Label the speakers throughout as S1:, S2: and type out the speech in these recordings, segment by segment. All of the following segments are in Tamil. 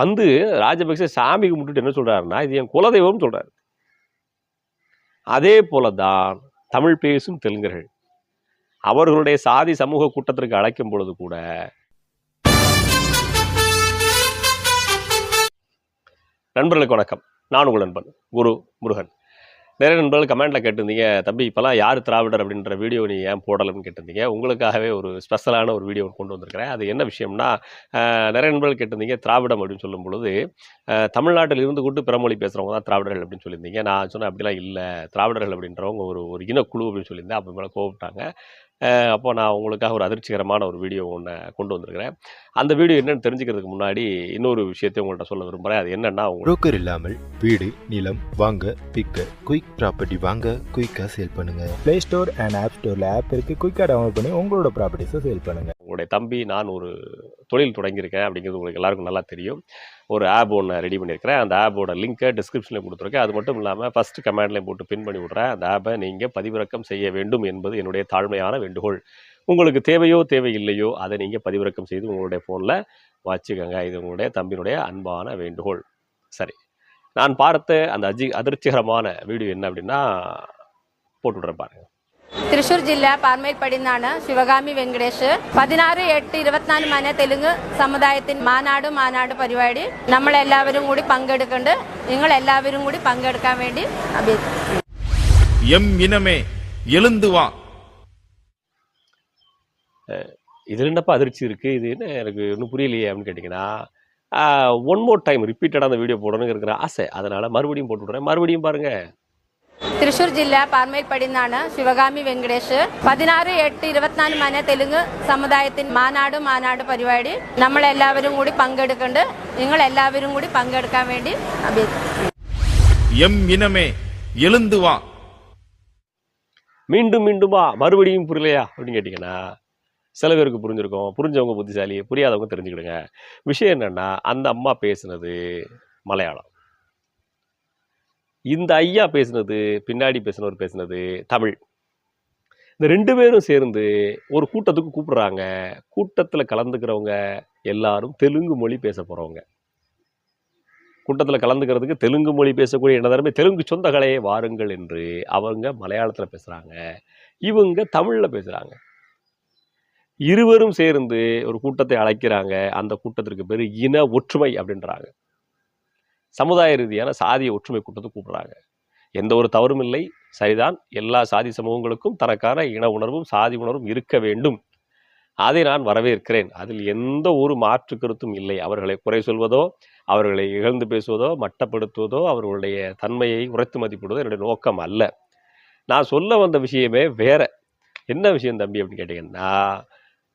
S1: வந்து ராஜபக்சே சாமி கும்பிட்டுட்டு என்ன சொல்கிறாருன்னா இது என் குலதெய்வம்னு சொல்கிறார் அதே போல தான் தமிழ் பேசும் தெலுங்கர்கள். அவர்களுடைய சாதி சமூக கூட்டத்திற்கு அழைக்கும் பொழுது கூட நண்பர்களுக்கு வணக்கம். நான் உங்கள் நண்பன் குரு முருகன். நிறைய நண்பர்கள் கமெண்ட்டில் கேட்டிருந்தீங்க தம்பி இப்போலாம் யார் திராவிடர் அப்படின்ற வீடியோ நீ ஏன் போடலன்னு கேட்டிருந்தீங்க? உங்களுக்காகவே ஒரு ஸ்பெஷலான ஒரு வீடியோ கொண்டு வந்திருக்கிறேன். அது என்ன விஷயம்னா நிறைய நண்பர்கள் கேட்டிருந்தீங்க திராவிடம் அப்படின்னு சொல்லும் பொழுது தமிழ்நாட்டில் இருந்து கொண்டு பிறமொழி பேசுகிறவங்க தான் திராவிடர்கள் அப்படின்னு சொல்லியிருந்தீங்க. நான் சொன்னேன் அப்படிலாம் இல்லை. திராவிடர்கள் அப்படின்றவங்க ஒரு ஒரு இனக்குழு அப்படின்னு சொல்லியிருந்தேன். அப்போ மேலே கோவப்பட்டாங்க. அப்போ நான் உங்களுக்காக ஒரு அதிர்ச்சிகரமான ஒரு வீடியோ ஒன்று கொண்டு வந்திருக்கிறேன். அந்த வீடியோ என்னன்னு தெரிஞ்சுக்கிறதுக்கு முன்னாடி இன்னொரு விஷயத்தையும் உங்கள்கிட்ட சொல்ல விரும்புகிறேன் அது என்னன்னா
S2: புரோக்கர் இல்லாமல் வீடு நிலம் வாங்க விற்க குயிக் ப்ராப்பர்ட்டி வாங்க குயிக்காக சேல் பண்ணுங்க.
S3: ப்ளே ஸ்டோர் அண்ட் ஆப் ஸ்டோரில் ஆப் இருக்குது குயிக்காக டவுன்லோட் பண்ணி உங்களோட ப்ராப்பர்ட்டிஸை சேல் பண்ணுங்கள்
S1: உங்களுடைய தம்பி நான் ஒரு தொழில் தொடங்கியிருக்கேன் அப்படிங்கிறது உங்களுக்கு எல்லாருக்கும் நல்லா தெரியும். ஒரு ஆப் ஒன்று ரெடி பண்ணியிருக்கிறேன். அந்த ஆப்போட லிங்க்கை டிஸ்கிரிப்ஷனில் கொடுத்துருக்கேன். அது மட்டும் இல்லாமல் ஃபஸ்ட்டு கமெண்ட்லேயும் போட்டு பின் பண்ணி விட்றேன். அந்த ஆப்பை நீங்கள் பதிவிறக்கம் செய்ய வேண்டும் என்பது என்னுடைய தாழ்மையான வேண்டுகோள். உங்களுக்கு தேவையோ தேவையில்லையோ அதை நீங்கள் பதிவிறக்கம் செய்து உங்களுடைய ஃபோனில் வச்சுக்கோங்க. இது உங்களுடைய தம்பியினுடைய அன்பான வேண்டுகோள். சரி. நான் பார்த்த அந்த அஜி அதிர்ச்சிகரமான வீடியோ என்ன அப்படின்னா போட்டு விட்றேன் பாருங்கள்
S4: തൃശൂർ ജില്ല പാർമേൽപ്പടി നിന്നാണ് ശിവകാമി വെങ്കടേഷ് പതിനാറ് എട്ട് ഇരുപത്തിനാല് മന തെലുങ്ക് സമുദായത്തിന് മാനാട് മാനാട് പരിപാടി നമ്മളെല്ലാവരും കൂടി പങ്കെടുക്കുന്നുണ്ട് നിങ്ങൾ എല്ലാവരും കൂടി പങ്കെടുക്കാൻ വേണ്ടി അഭ്യർത്ഥിക്കുന്നു
S5: எம் இனமே எழுந்து வா
S1: இது என்னப்பா அதிர்ச்சி இருக்குது இது என்ன எனக்கு இன்னும் புரியலையே அப்படின்னு கேட்டிங்கன்னா ஒன் மோர் டைம் ரிப்பீட்டடாக அந்த வீடியோ போடணுங்க இருக்கிற ஆசை அதனால் மறுபடியும் போட்டு விட்றேன் மறுபடியும் பாருங்கள்
S4: തൃശൂർ ജില്ല പാർമേൽപ്പടി നിന്നാണ് ശിവകാമി വെങ്കടേഷ് പതിനാറ് എട്ട് ഇരുപത്തിനാല് മന തെലുങ്ക് സമുദായത്തിന് മാനാട് മാനാട് പരിപാടി നമ്മളെല്ലാവരും കൂടി പങ്കെടുക്കുന്നുണ്ട് നിങ്ങൾ എല്ലാവരും കൂടി പങ്കെടുക്കാൻ വേണ്ടി അഭ്യർത്ഥിക്കുന്നു
S5: எம் இனமே எழுந்து வா
S1: மீண்டும் மீண்டுமா மறுபடியும் புரியலையா அப்படின்னு கேட்டிங்கன்னா சில பேருக்கு புரிஞ்சிருக்கும் புரிஞ்சவங்க புத்திசாலி புரியாதவங்க தெரிஞ்சுக்கிடுங்க விஷயம் என்னன்னா அந்த அம்மா பேசுனது மலையாளம் இந்த ஐயா பேசுனது பின்னாடி பேசுனவர் பேசுனது தமிழ். இந்த ரெண்டு பேரும் சேர்ந்து ஒரு கூட்டத்துக்கு கூப்பிடுறாங்க. கூட்டத்தில் கலந்துக்கிறவங்க எல்லாரும் தெலுங்கு மொழி பேச போகிறவங்க கூட்டத்தில் கலந்துக்கிறதுக்கு தெலுங்கு மொழி பேசக்கூடிய என்னதாருமே தெலுங்கு சொந்த கலையை வாருங்கள் என்று அவங்க மலையாளத்தில் பேசுகிறாங்க இவங்க தமிழில் பேசுகிறாங்க இருவரும் சேர்ந்து ஒரு கூட்டத்தை அழைக்கிறாங்க. அந்த கூட்டத்திற்கு பேர் இன ஒற்றுமை அப்படின்றாங்க. சமுதாய ரீதியான சாதிய ஒற்றுமை கூட்டத்தை கூப்பிடுறாங்க. எந்த ஒரு தவறும் இல்லை. சரிதான். எல்லா சாதி சமூகங்களுக்கும் தனக்கான இன உணர்வும் சாதி உணர்வும் இருக்க வேண்டும். அதை நான் வரவேற்கிறேன். அதில் எந்த ஒரு மாற்று கருத்தும் இல்லை. அவர்களை குறை சொல்வதோ அவர்களை இகழ்ந்து பேசுவதோ மட்டப்படுத்துவதோ அவர்களுடைய தன்மையை உரைத்து மதிப்பிடுவதோ என்னுடைய நோக்கம் அல்ல. நான் சொல்ல வந்த விஷயமே வேற. என்ன விஷயம் தம்பி அப்படின்னு கேட்டிங்கன்னா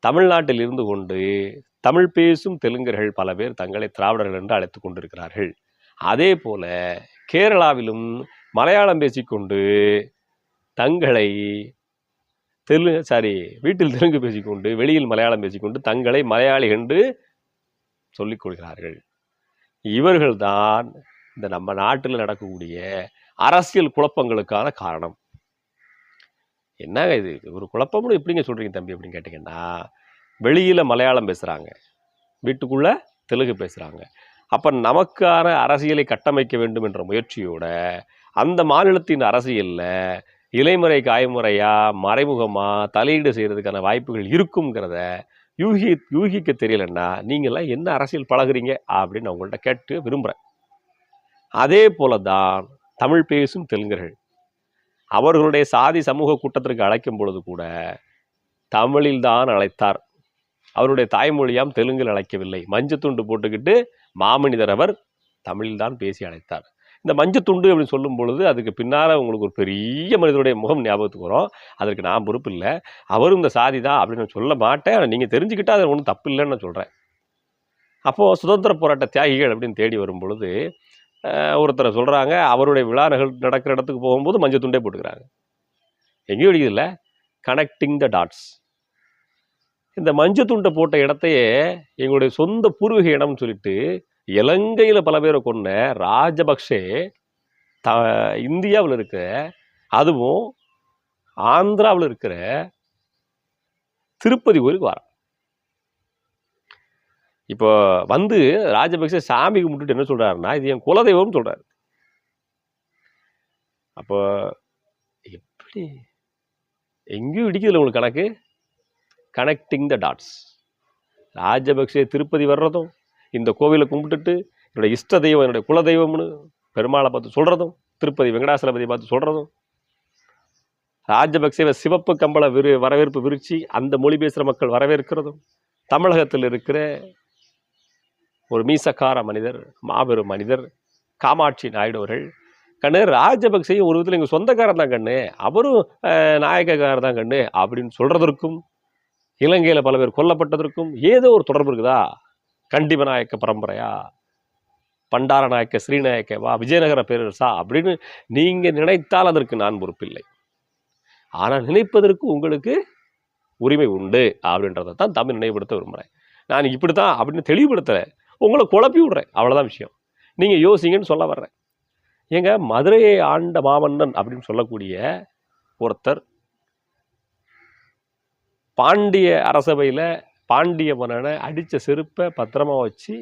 S1: தமிழ்நாட்டில் இருந்து கொண்டு தமிழ் பேசும் தெலுங்கர்கள் பல பேர் தங்களை திராவிடர்கள் என்று அழைத்து கொண்டிருக்கிறார்கள். அதே போல கேரளாவிலும் மலையாளம் பேசிக்கொண்டு தங்களை தெலு சாரி வீட்டில் தெலுங்கு பேசிக்கொண்டு வெளியில் மலையாளம் பேசிக்கொண்டு தங்களை மலையாளி என்று சொல்லிக் கொள்கிறார்கள். இவர்கள்தான் இந்த நம்ம நாட்டில் நடக்கக்கூடிய அரசியல் குழப்பங்களுக்கான காரணம். என்னங்க இது? ஒரு குழப்பம்னு எப்படிங்க சொல்கிறீங்க தம்பி அப்படின்னு கேட்டிங்கன்னா வெளியில் மலையாளம் பேசுகிறாங்க வீட்டுக்குள்ளே தெலுங்கு பேசுகிறாங்க அப்போ நமக்கான அரசியலை கட்டமைக்க வேண்டும் என்ற முயற்சியோட அந்த மாநிலத்தின் அரசியலில் இலைமுறை காய்முறையாக மறைமுகமாக தலையீடு செய்கிறதுக்கான வாய்ப்புகள் இருக்குங்கிறத யூகி யூகிக்க தெரியலன்னா நீங்களாம் என்ன அரசியல் பழகுறீங்க அப்படின்னு நான் உங்கள்கிட்ட கேட்டு விரும்புகிறேன் அதே போல தான் தமிழ் பேசும் தெலுங்கர்கள். அவர்களுடைய சாதி சமூக கூட்டத்திற்கு அழைக்கும் பொழுது கூட தமிழில் தான் அழைத்தார். அவருடைய தாய்மொழியாம் தெலுங்கில் அழைக்கவில்லை. மஞ்சத்துண்டு போட்டுக்கிட்டு மாமனிதர் அவர் தமிழில் தான் பேசி அழைத்தார். இந்த மஞ்சத்துண்டு அப்படின்னு சொல்லும் பொழுது அதுக்கு பின்னால் உங்களுக்கு ஒரு பெரிய மனிதருடைய முகம் ஞாபகத்துக்கு வரும். அதற்கு நான் பொறுப்பு இல்லை. அவரும் இந்த சாதி தான் அப்படின்னு நான் சொல்ல மாட்டேன். ஆனால் நீங்கள் தெரிஞ்சுக்கிட்டால் அது ஒன்றும் தப்பு இல்லைன்னு நான் சொல்கிறேன் அப்போது சுதந்திர போராட்ட தியாகிகள் அப்படின்னு தேடி வரும் பொழுது ஒருத்தரை சொல்கிறாங்க அவருடைய விழா நிகழ் நடக்கிற இடத்துக்கு போகும்போது மஞ்சள் துண்டே போட்டுக்கிறாங்க. எங்கேயும் இல்லை? கனெக்டிங் த டாட்ஸ் இந்த மஞ்சள் துண்டை போட்ட இடத்தையே எங்களுடைய சொந்த பூர்வீக இடம்னு சொல்லிட்டு இலங்கையில் பல பேரை கொண்ட ராஜபக்ஷே த இந்தியாவில் இருக்கிற அதுவும் ஆந்திராவில் இருக்கிற திருப்பதி கோயிலுக்கு வரான். இப்போ வந்து ராஜபக்சே சாமி கும்பிட்டுட்டு என்ன சொல்கிறாருன்னா இது என் குலதெய்வம்னு சொல்றாரு. அப்போ எப்படி? எங்கேயும் இடிக்குதுல உங்களுக்கு கணக்கு? Connecting the dots Rajapaksa Tirupati வர்றதும் இந்த கோவிலை கும்பிட்டுட்டு என்னுடைய இஷ்ட தெய்வம் என்னுடைய குல தெய்வம்னு பெருமாளை பார்த்து சொல்கிறதும் திருப்பதி வெங்கடாசலபதியை பார்த்து சொல்கிறதும் ராஜபக்சேவை சிவப்பு கம்பள விரு வரவேற்பு விரிச்சு அந்த மொழி பேசுகிற மக்கள் வரவேற்கிறதும் தமிழகத்தில் இருக்கிற ஒரு மீசக்கார மனிதர் மாபெரும் மனிதர் காமாட்சி நாயுடு அவர்கள் கண்ணு ராஜபக்சையும் ஒரு விதத்தில் எங்கள் சொந்தக்காரன் தான் கண்ணு அவரும் நாயக்கக்காரர் தான் கண்ணு அப்படின்னு சொல்கிறதற்கும் இலங்கையில் பல பேர் கொல்லப்பட்டதற்கும் ஏதோ ஒரு தொடர்பு இருக்குதா? கண்டிப நாயக்க பரம்பரையா? பண்டார நாயக்க ஸ்ரீநாயக்கவா விஜயநகர பேரரசா? அப்படின்னு நீங்கள் நினைத்தால் அதற்கு நான் பொறுப்பில்லை. ஆனால் நினைப்பதற்கு உங்களுக்கு உரிமை உண்டு அப்படின்றத தான் தமிழ் நினைவுபடுத்த விரும்புகிறேன் நான் இப்படி தான் அப்படின்னு தெளிவுபடுத்தலை உங்களை குழப்பி விடுறேன். அவ்வளோதான் விஷயம். நீங்கள் யோசிங்கன்னு சொல்ல வர்றேன். ஏங்க மதுரையை ஆண்ட மாமன்னன் அப்படின்னு சொல்லக்கூடிய ஒருத்தர் பாண்டிய அரசபையில் பாண்டிய மன்னனை அடித்த செருப்பை பத்திரமா வச்சு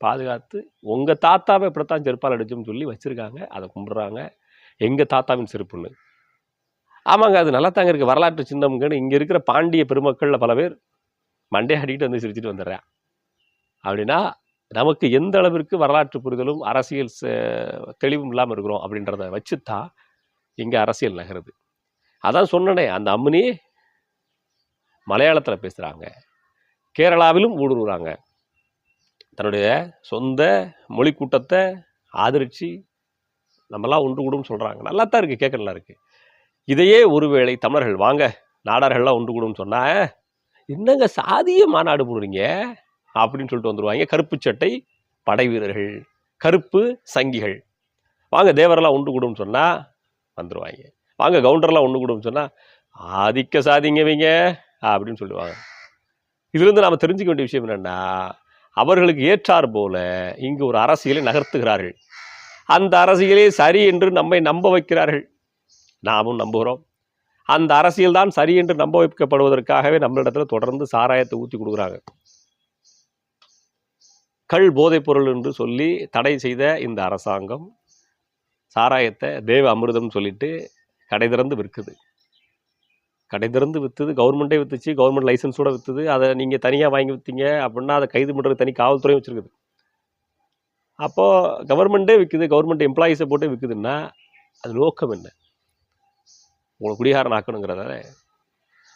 S1: பாதுகாத்து உங்கள் தாத்தாவை இப்படித்தான் செருப்பால் அடிச்சோம்னு சொல்லி வச்சுருக்காங்க. அதை கும்பிட்றாங்க. எங்கள் தாத்தாவின் செருப்புன்னு. ஆமாங்க அது நல்லா தாங்க இருக்குது வரலாற்று சின்னம்ங்கன்னு இங்கே இருக்கிற பாண்டிய பெருமக்களில் பல பேர் மண்டே அடிக்கிட்டு வந்து சிரிச்சிட்டு வந்துடுறேன் அப்படின்னா நமக்கு எந்த அளவிற்கு வரலாற்று புரிதலும் அரசியல் ச- தெளிவும் இல்லாமல் இருக்கிறோம் அப்படின்றத வச்சு தான் இங்கே அரசியல் நகருது. அதான் சொன்னனே அந்த அம்மனி மலையாளத்தில் பேசுகிறாங்க கேரளாவிலும் ஊடுருவுறாங்க. தன்னுடைய சொந்த மொழி கூட்டத்தை ஆதரித்து நம்மலாம் ஒன்று கூடும் சொல்கிறாங்க நல்லா தான் இருக்குது கேட்க நல்லா இருக்குது இதையே ஒருவேளை தமிழர்கள் வாங்க நாடார்கள்லாம் ஒன்று கூடும் சொன்னால் என்னங்க சாதிய மாநாடு போடுறீங்க? அப்படின்னு சொல்லிட்டு வந்துடுவாங்க கருப்பு சட்டை படை வீரர்கள் கருப்பு சங்கிகள். வாங்க தேவரெல்லாம் ஒன்று கூடும் சொன்னால் வந்துடுவாங்க வாங்க கவுண்டர்லாம் ஒன்று கூடும் சொன்னால் ஆதிக்க சாதிங்கவங்க. அப்படின்னு சொல்லுவாங்க. இதுலேருந்து நாம் தெரிஞ்சுக்க வேண்டிய விஷயம் என்னென்னா அவர்களுக்கு ஏற்றார் போல இங்கு ஒரு அரசியலை நகர்த்துகிறார்கள். அந்த அரசியலே சரி என்று நம்மை நம்ப வைக்கிறார்கள். நாமும் நம்புகிறோம். அந்த அரசியல் தான் சரி என்று நம்ப வைக்கப்படுவதற்காகவே நம்மளிடத்தில் தொடர்ந்து சாராயத்தை ஊற்றி கொடுக்குறாங்க. கள் போதைப் பொருள் என்று சொல்லி தடை செய்த இந்த அரசாங்கம் சாராயத்தை தேவ அமிர்தம்னு சொல்லிட்டு கடை திறந்து விற்குது. கடை திறந்து விற்றுது கவர்மெண்ட்டே விற்றுச்சு கவர்மெண்ட் லைசன்ஸோடு விற்றுது அதை நீங்கள் தனியாக வாங்கி விற்றீங்க அப்படின்னா அதை கைது பண்ணுறது தனி காவல்துறையும் வச்சுருக்குது. அப்போது கவர்மெண்ட்டே விற்குது கவர்மெண்ட் எம்ப்ளாயீஸை போட்டு விற்குதுன்னா அது நோக்கம் என்ன? உங்களை குடிகாரன் ஆக்கணுங்கிறதால.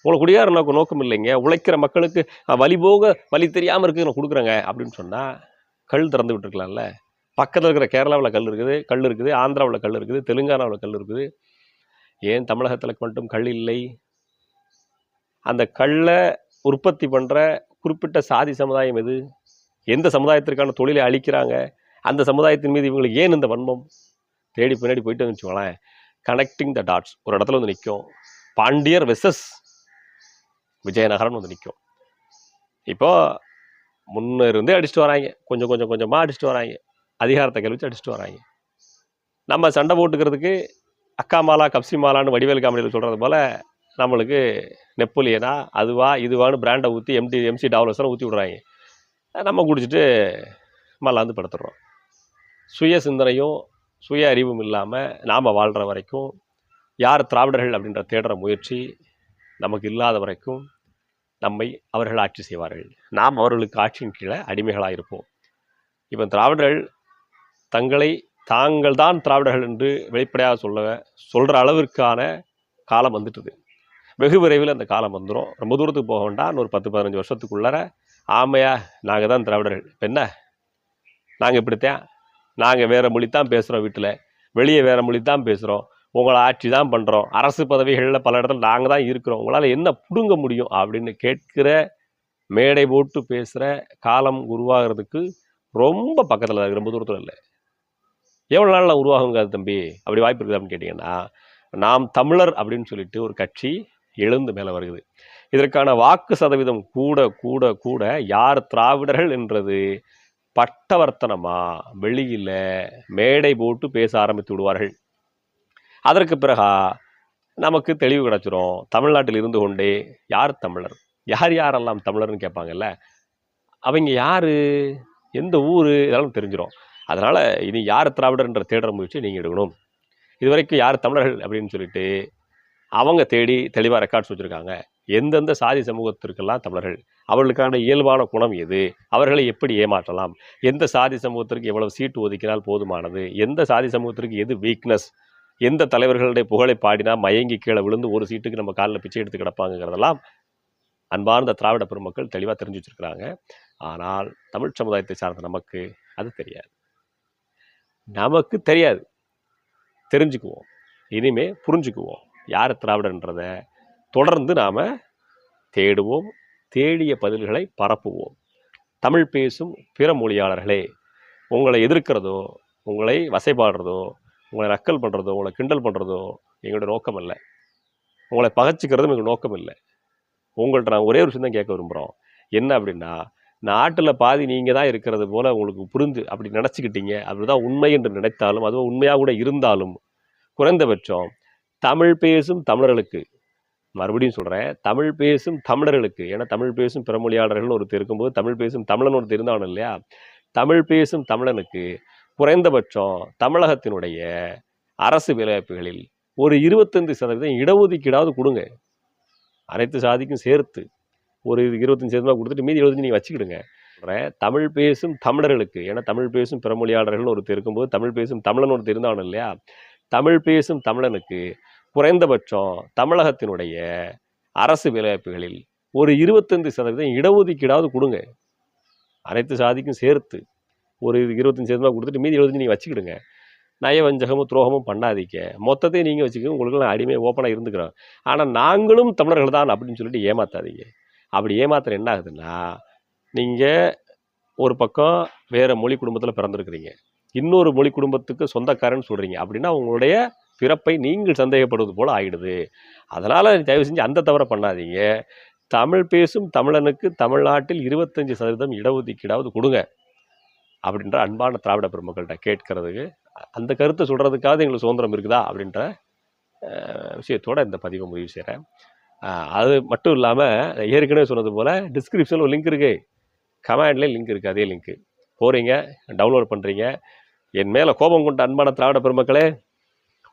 S1: உங்களை குடிகாரன் நோக்கம் நோக்கம் இல்லைங்க. உழைக்கிற மக்களுக்கு வழி போக வழி தெரியாமல் இருக்குது நான் கொடுக்குறேங்க. அப்படின்னு சொன்னால் கல் திறந்து விட்டுருக்கலாம்ல. பக்கத்தில் இருக்கிற கேரளாவில் கல் இருக்குது கல் இருக்குது ஆந்திராவில் கல் இருக்குது தெலுங்கானாவில் கல் இருக்குது. ஏன் தமிழகத்தில் மட்டும் கல் இல்லை? அந்த கல்லை உற்பத்தி பண்ணுற குறிப்பிட்ட சாதி சமுதாயம் எது? எந்த சமுதாயத்திற்கான தொழிலை அழிக்கிறாங்க அந்த சமுதாயத்தின் மீது இவங்களுக்கு ஏன் இந்த வன்மம்? தேடி பின்னாடி போயிட்டு வச்சுக்கோங்களேன். கனெக்டிங் த டாட்ஸ் ஒரு இடத்துல வந்து நிற்கும் பாண்டியர் வெசஸ் விஜயநகரம்னு வந்து நிற்கும் இப்போது முன்னே இருந்தே அடிச்சுட்டு வராங்க. கொஞ்சம் கொஞ்சம் கொஞ்சமாக அடிச்சுட்டு வராங்க. அதிகாரத்தை கழிச்சு அடிச்சுட்டு வராங்க. நம்ம சண்டை போட்டுக்கிறதுக்கு அக்கா மாலா கப்சி மாலான்னு வடிவேல் காமெடியில் சொல்கிறது போல் நம்மளுக்கு நெப்போலியனா அதுவா இதுவான்னு பிராண்டை ஊற்றி எம்டி எம்சி டாவலர்ஸ்லாம் ஊற்றி விட்றாங்க. நம்ம குடிச்சிட்டு மல்லாந்து படுத்துடுறோம் சுய சிந்தனையும் சுய அறிவும் இல்லாமல் நாம் வாழ்கிற வரைக்கும் யார் திராவிடர்கள் அப்படின்ற தேடுற முயற்சி நமக்கு இல்லாத வரைக்கும் நம்மை அவர்கள் ஆட்சி செய்வார்கள். நாம் அவர்களுக்கு ஆட்சியின் கீழே அடிமைகளாக இருப்போம். இப்போ திராவிடர்கள் தங்களை தாங்கள் தான் திராவிடர்கள் என்று வெளிப்படையாக சொல்ல சொல்கிற அளவிற்கான காலம் வந்துட்டுது. வெகு விரைவில் அந்த காலம் வந்துடும் ரொம்ப தூரத்துக்கு போக வேண்டாம். ஒரு பத்து பதினஞ்சு வருஷத்துக்குள்ளார ஆமையா நாங்கள் தான் திராவிடர்கள். இப்போ என்ன? நாங்கள் இப்படித்தான். நாங்கள் வேறு மொழி தான் பேசுகிறோம் வீட்டில். வெளியே வேறு மொழி தான் பேசுகிறோம் உங்களை ஆட்சி தான் பண்ணுறோம் அரசு பதவிகளில் பல இடத்துல நாங்கள் தான் இருக்கிறோம். உங்களால் என்ன பிடுங்க முடியும் அப்படின்னு கேட்கிற மேடை போட்டு பேசுகிற காலம் உருவாகிறதுக்கு ரொம்ப பக்கத்தில் இருக்குது ரொம்ப தூரத்தில் இல்லை. எவ்வளோ நாளில் உருவாகுங்காது தம்பி? அப்படி வாய்ப்பு இருக்குது அப்படின்னு கேட்டிங்கன்னா நாம் தமிழர் அப்படின்னு சொல்லிட்டு ஒரு கட்சி எழுந்து மேலே வருகிறது இதற்கான வாக்கு சதவீதம் கூட கூட கூட யார் திராவிடர்கள் என்றது பட்டவர்த்தனமா? வெளியில் மேடை போட்டு பேச ஆரம்பித்து விடுவார்கள். அதற்கு பிறகா நமக்கு தெளிவு கிடச்சிரும். தமிழ்நாட்டில் இருந்து கொண்டே யார் தமிழர்? யார் யாரெல்லாம் தமிழர்னு கேட்பாங்கல்ல? அவங்க யார்? எந்த ஊர்? இதெல்லாம் தெரிஞ்சிடும் அதனால் இனி யார் திராவிடர்ன்ற தேடுற முயற்சி நீங்கள் எடுக்கணும். இது வரைக்கும் யார் தமிழர்கள் அப்படின்னு சொல்லிட்டு அவங்க தேடி தெளிவாக ரெக்கார்ட்ஸ் வச்சுருக்காங்க. எந்தெந்த சாதி சமூகத்திற்கெல்லாம் தமிழர்கள் அவர்களுக்கான இயல்பான குணம் எது? அவர்களை எப்படி ஏமாற்றலாம்? எந்த சாதி சமூகத்திற்கு எவ்வளவு சீட்டு ஒதுக்கினால் போதுமானது? எந்த சாதி சமூகத்திற்கு எது வீக்னஸ் எந்த தலைவர்களுடைய புகழை பாடினா மயங்கி கீழே விழுந்து ஒரு சீட்டுக்கு நம்ம காலில் பிச்சை எடுத்து கிடப்பாங்கிறதெல்லாம் அன்பார்ந்த திராவிட பெருமக்கள் தெளிவாக தெரிஞ்சு வச்சிருக்கிறாங்க. ஆனால் தமிழ் சமுதாயத்தை சார்ந்த நமக்கு அது தெரியாது. நமக்கு தெரியாது. தெரிஞ்சுக்குவோம். இனிமே புரிஞ்சுக்குவோம். யார் திராவிடன்றத தொடர்ந்து நாம் தேடுவோம் தேடிய பதில்களை பரப்புவோம். தமிழ் பேசும் பிற மொழியாளர்களே உங்களை எதிர்க்கிறதோ உங்களை வசைபாடுறதோ உங்களை நக்கல் பண்ணுறதோ உங்களை கிண்டல் பண்ணுறதோ எங்களுடைய நோக்கம் இல்லை உங்களை பகைச்சிக்கிறதும் எங்கள் நோக்கம் இல்லை. உங்கள்கிட்ட நான் ஒரே ஒரு விஷயம் தான் கேட்க விரும்புகிறோம் என்ன அப்படின்னா நாட்டில் பாதி நீங்கள் தான் இருக்கிறது போல் உங்களுக்கு புரிந்து அப்படி நினச்சிக்கிட்டீங்க. அப்படிதான் உண்மை என்று நினைத்தாலும் அதுவும் உண்மையாக கூட இருந்தாலும் குறைந்தபட்சம் தமிழ் பேசும் தமிழர்களுக்கு மறுபடியும் சொல்கிறேன் தமிழ் பேசும் தமிழர்களுக்கு ஏன்னா தமிழ் பேசும் பிறமொழியாளர்கள் ஒருத்தர் இருக்கும்போது தமிழ் பேசும் தமிழன் ஒருத்தர் இருந்தாலும் இல்லையா? தமிழ் பேசும் தமிழனுக்கு குறைந்தபட்சம் தமிழகத்தினுடைய அரசு வேலைவாய்ப்புகளில் ஒரு இருபத்தஞ்சு சதவீதம் இடஒதுக்கீடாவது கொடுங்க. அனைத்து சாதிக்கும் சேர்த்து ஒரு இருபத்தஞ்சி சதவீதமாக கொடுத்துட்டு மீதி எழுபத்தஞ்சு நீங்கள் வச்சுக்கிடுங்க. தமிழ் பேசும் தமிழர்களுக்கு ஏன்னா தமிழ் பேசும் பிறமொழியாளர்கள் ஒருத்தர் இருக்கும்போது தமிழ் பேசும் தமிழன் ஒருத்தர் இருந்தாலும் இல்லையா? தமிழ் பேசும் தமிழனுக்கு குறைந்தபட்சம் தமிழகத்தினுடைய அரசு வேலைவாய்ப்புகளில் ஒரு இருபத்தஞ்சு சதவீதம் இடஒதுக்கீடாவது கொடுங்க. அனைத்து சாதிக்கும் சேர்த்து ஒரு இருபத்தஞ்சு சதவீதமாக கொடுத்துட்டு மீதி எழுபத்தஞ்சு நீங்கள் வச்சுக்கிடுங்க. நயவஞ்சகமும் துரோகமும் பண்ணாதீங்க. மொத்தத்தையும் நீங்கள் வச்சுக்கோங்க உங்களுக்கு நான் அடிமை ஓப்பனாக இருந்துக்கிறோம். ஆனால் நாங்களும் தமிழர்கள் தான் அப்படின்னு சொல்லிட்டு ஏமாத்தாதீங்க. அப்படி ஏமாத்துற என்ன ஆகுதுன்னா நீங்கள் ஒரு பக்கம் வேறு மொழி குடும்பத்தில் பிறந்திருக்கிறீங்க. இன்னொரு மொழி குடும்பத்துக்கு சொந்தக்காரன்னு சொல்கிறீங்க அப்படின்னா உங்களுடைய பிறப்பை நீங்கள் சந்தேகப்படுவது போல் ஆகிடுது அதனால் தயவு செஞ்சு அந்த தவறை பண்ணாதீங்க. தமிழ் பேசும் தமிழனுக்கு தமிழ்நாட்டில் இருபத்தஞ்சி சதவீதம் இடஒதுக்கீடாவது கொடுங்க. அப்படின்ற அன்பான திராவிட பெருமக்கள்கிட்ட கேட்கறதுக்கு அந்த கருத்தை சொல்கிறதுக்காவது எங்களுக்கு சுதந்திரம் இருக்குதா? அப்படின்ற விஷயத்தோடு விஷயத்தோட இந்த பதிவை முடிவு செய்கிறேன் அது மட்டும் இல்லாமல் ஏற்கனவே சொன்னது போல் டிஸ்கிரிப்ஷனில் ஒரு லிங்க் இருக்குது கமெண்ட்லேயே லிங்க் இருக்குது அதே லிங்க்கு போகிறீங்க டவுன்லோட் பண்ணுறீங்க என் மேலே கோபம் கொண்ட அன்பான திராவிட பெருமக்களே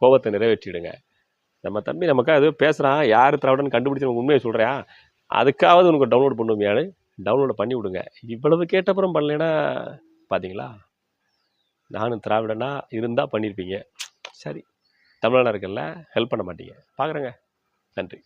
S1: கோபத்தை நிறைவேற்றிடுங்க. நம்ம தம்பி நமக்காக எதுவும் பேசுகிறான் யார் திராவிடன்னு கண்டுபிடிச்சி நம்ம உண்மையை சொல்கிறியா அதுக்காவது உனக்கு டவுன்லோட் பண்ணுவியான்னு டவுன்லோட் பண்ணி விடுங்க. இவ்வளவு கேட்டப்புறம் பண்ணலைன்னா பார்த்தீங்களா நானும் திராவிடனா இருந்தால் பண்ணியிருப்பீங்க சரி தமிழனா இருக்கல ஹெல்ப் பண்ண மாட்டீங்க. பார்க்குறேங்க நன்றி.